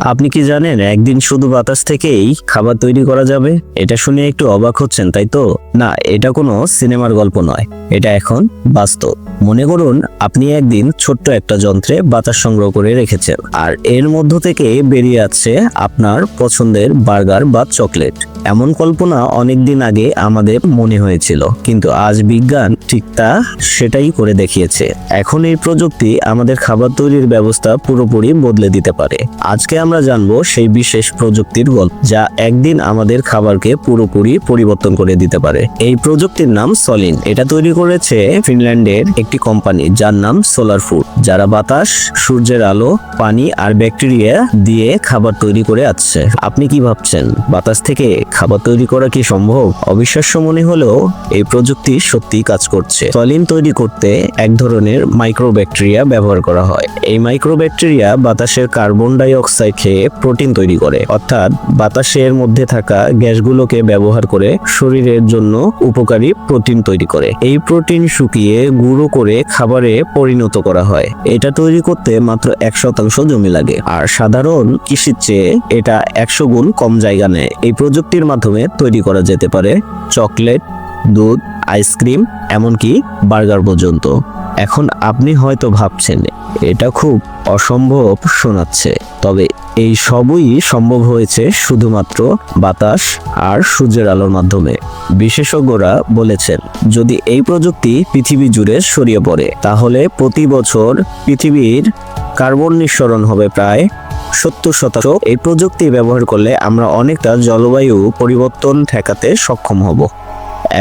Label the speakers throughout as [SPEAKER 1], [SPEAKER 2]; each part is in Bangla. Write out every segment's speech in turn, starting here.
[SPEAKER 1] আপনি কি জানেন একদিন শুধু বাতাস থেকেই খাবার তৈরি করা যাবে? এটা শুনে একটু অবাক হচ্ছেন, তাই তো? না, এটা কোনো সিনেমার গল্প নয়। এটা এখন বাস্তব। মনে করুন, আপনি একদিন ছোট্ট একটা যন্ত্রে বাতাস সংগ্রহ করে রেখেছেন, আর এর মধ্য থেকে বেরিয়ে আসছে আপনার পছন্দের বার্গার বা চকলেট। এমন কল্পনা অনেক দিন আগে আমাদের মনে হয়েছিল, কিন্তু আজ বিজ্ঞান ঠিক তা সেটাই করে দেখিয়েছে। এখন এই প্রযুক্তি আমাদের খাবার তৈরির ব্যবস্থা পুরোপুরি বদলে দিতে পারে। আজকে আমরা জানব সেই বিশেষ প্রযুক্তির গল্প, যা একদিন আমাদের খাবারকে পুরোপুরি পরিবর্তন করে দিতে পারে। এই প্রযুক্তির নাম সলিন। এটা তৈরি করেছে ফিনল্যান্ডের একটি কোম্পানি, যার নাম সোলার ফুড, যারা বাতাস, সূর্যের আলো, পানি আর ব্যাকটেরিয়া দিয়ে খাবার তৈরি করে আসছে আপনি কি ভাবছেন, বাতাস থেকে খাবার তৈরি করা কি সম্ভব? অবিশ্বাস্য মনে হলেও এই প্রযুক্তি সত্যিই কাজ করছে। সলিন তৈরি করতে এক ধরনের মাইক্রোব্যাকটেরিয়া ব্যবহার করা হয়। এই মাইক্রোব্যাকটেরিয়া বাতাসের কার্বন ডাই অক্সাইড খেয়ে প্রোটিন তৈরি করে। অর্থাৎ বাতাসের মধ্যে থাকা গ্যাসগুলোকে ব্যবহার করে শরীরের জন্য উপকারী প্রোটিন তৈরি করে। এই প্রোটিন শুকিয়ে গুঁড়ো করে খাবারে পরিণত করা হয়। এটা তৈরি করতে মাত্র এক শতাংশ জমি লাগে। আর সাধারণ কৃষির চেয়ে এটা একশো গুণ কম জায়গা নেয়। এই প্রযুক্তির মাধ্যমে তৈরি করা যেতে পারে চকলেট, দুধ, আইসক্রিম, এমনকি বার্গার পর্যন্ত। এখন আপনি হয়তো ভাবছেন, এটা খুব অসম্ভব শোনাচ্ছে। তবে এই সবই সম্ভব হয়েছে শুধুমাত্র বাতাস আর সূর্যের আলোর মাধ্যমে। বিশেষজ্ঞরা বলেছেন, যদি এই প্রযুক্তি পৃথিবী জুড়ে ছড়িয়ে পড়ে, তাহলে প্রতি বছর পৃথিবীর কার্বন নিঃসরণ হবে প্রায় সত্তর শতাংশ। এই প্রযুক্তি ব্যবহার করলে আমরা অনেকটা জলবায়ু পরিবর্তন ঠেকাতে সক্ষম হব।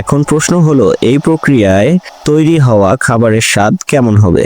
[SPEAKER 1] এখন প্রশ্ন হলো, এই প্রক্রিয়ায় তৈরি হওয়া খাবারের স্বাদ কেমন হবে?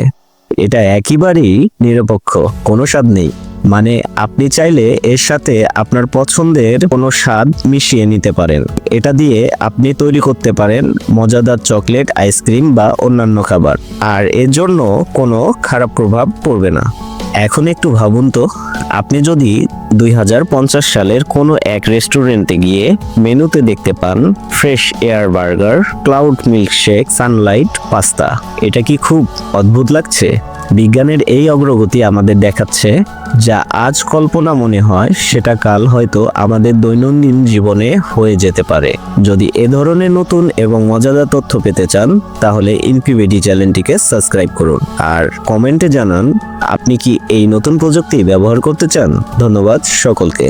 [SPEAKER 1] এটা একেবারেই নিরপেক্ষ, কোনো স্বাদ নেই। মানে আপনি চাইলে এর সাথে আপনার পছন্দের কোনো স্বাদ মিশিয়ে নিতে পারেন। এটা দিয়ে আপনি তৈরি করতে পারেন মজাদার চকলেট, আইসক্রিম বা অন্যান্য খাবার। আর এর জন্য কোনো খারাপ প্রভাব পড়বে না। এখন একটু ভাবুন তো, আপনি যদি দুই হাজার পঞ্চাশ সালের কোনো এক রেস্টুরেন্টে গিয়ে মেনুতে দেখতে পান fresh air burger, cloud milkshake, sunlight, pasta, এটা কি খুব অদ্ভুত লাগছে? বিজ্ঞানের এই অগ্রগতি আমাদের দেখাচ্ছে, যা আজ কল্পনা মনে হয় সেটা কাল হয়তো আমাদের দৈনন্দিন জীবনে হয়ে যেতে পারে। যদি এ ধরনের নতুন এবং মজাদার তথ্য পেতে চান, তাহলে ইনকিউবেটি চ্যানেলটিকে সাবস্ক্রাইব করুন। আর কমেন্টে জানান, আপনি কি এই নতুন প্রযুক্তি ব্যবহার করতে চান? ধন্যবাদ সকলকে।